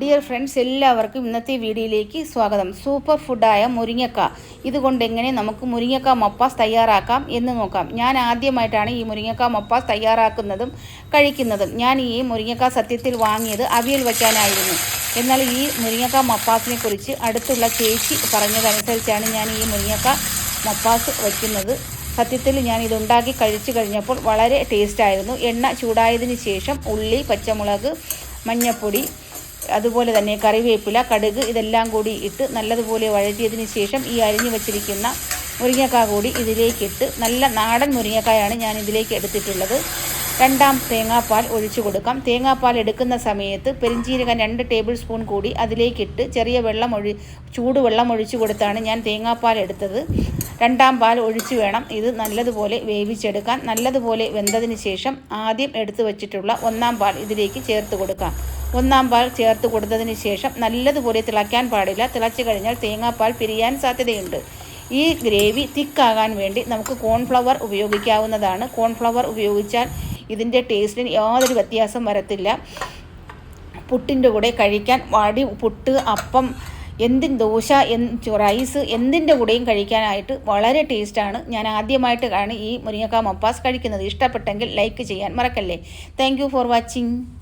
Dear friends എല്ലാവർക്കും ഇന്നത്തെ വീഡിയോയിലേക്ക് സ്വാഗതം. സൂപ്പർ ഫുഡായ മുരിങ്ങക്ക. ഇതുകൊണ്ട് എങ്ങനെ നമുക്ക് മുരിങ്ങക്ക മപ്പാസ് തയ്യാറാക്കാം എന്ന് നോക്കാം. ഞാൻ ആദ്യമായിട്ടാണ് ഈ മുരിങ്ങക്ക മപ്പാസ് തയ്യാറാക്കുന്നതും കഴിക്കുന്നതും. ഞാൻ ഈ മുരിങ്ങക്ക സത്യത്തിൽ വാങ്ങിയത് അവിയൽ വയ്ക്കാനായിരുന്നു. എന്നാൽ ഈ മുരിങ്ങക്ക മപ്പാസിനെ കുറിച്ച് അടുത്തുള്ള ചേച്ചി പറഞ്ഞതനുസരിച്ചാണ് ഞാൻ ഈ മുരിങ്ങക്ക മപ്പാസ് വയ്ക്കുന്നത്. സത്യത്തിൽ ഞാൻ ഇതുണ്ടാക്കി കഴിച്ചു കഴിഞ്ഞപ്പോൾ വളരെ ടേസ്റ്റായിരുന്നു എണ്ണ ചൂടായതിന് ശേഷം ഉള്ളി പച്ചമുളക് മഞ്ഞൾപ്പൊടി അതുപോലെ തന്നെ കറിവേപ്പില കടുക് ഇതെല്ലാം കൂടി ഇട്ട് നല്ലതുപോലെ വഴറ്റിയതിന് ശേഷം ഈ അരിഞ്ഞു വച്ചിരിക്കുന്ന മുരിങ്ങക്കായ കൂടി ഇതിലേക്കിട്ട് നല്ല നാടൻ മുരിങ്ങക്കായാണ് ഞാൻ ഇതിലേക്ക് എടുത്തിട്ടുള്ളത്. രണ്ടാം തേങ്ങാപ്പാൽ ഒഴിച്ചു കൊടുക്കാം. തേങ്ങാപ്പാൽ എടുക്കുന്ന സമയത്ത് പെരിഞ്ചീരകം രണ്ട് ടേബിൾ സ്പൂൺ കൂടി അതിലേക്കിട്ട് ചെറിയ വെള്ളം ഒഴി ചൂടുവെള്ളം ഒഴിച്ചു കൊടുത്താണ് ഞാൻ തേങ്ങാപ്പാൽ എടുത്തത്. രണ്ടാം പാൽ ഒഴിച്ചു വേണം. ഇത് നല്ലതുപോലെ വേവിച്ചെടുക്കാൻ. നല്ലതുപോലെ വെന്തതിന് ശേഷം ആദ്യം എടുത്തു വച്ചിട്ടുള്ള ഒന്നാം പാൽ ഇതിലേക്ക് ചേർത്ത് കൊടുക്കാം. ഒന്നാം പാൽ ചേർത്ത് കൊടുത്തതിന് ശേഷം നല്ലതുപോലെ തിളയ്ക്കാൻ പാടില്ല. തിളച്ചു കഴിഞ്ഞാൽ തേങ്ങാപ്പാൽ പിരിയാൻ സാധ്യതയുണ്ട്. ഈ ഗ്രേവി തിക്കാകാൻ വേണ്ടി നമുക്ക് കോൺഫ്ലവർ ഉപയോഗിക്കാവുന്നതാണ്. കോൺഫ്ലവർ ഉപയോഗിച്ചാൽ ഇതിന്റെ ടേസ്റ്റിന് യാതൊരു വ്യത്യാസം വരത്തില്ല. പുട്ടിന്റെ കൂടെ കഴിക്കാൻ വടി പുട്ട് അപ്പം എന്തിൻ ദോശ എൻ റൈസ് എന്തിന്റെ കൂടെയും കഴിക്കാനായിട്ട് വളരെ ടേസ്റ്റാണ്. ഞാൻ ആദ്യമായിട്ടാണ് ഈ മുരിങ്ങക്ക മപ്പാസ് കഴിക്കുന്നത്. ഇഷ്ടപ്പെട്ടെങ്കിൽ ലൈക്ക് ചെയ്യാൻ മറക്കല്ലേ. Thank for watching.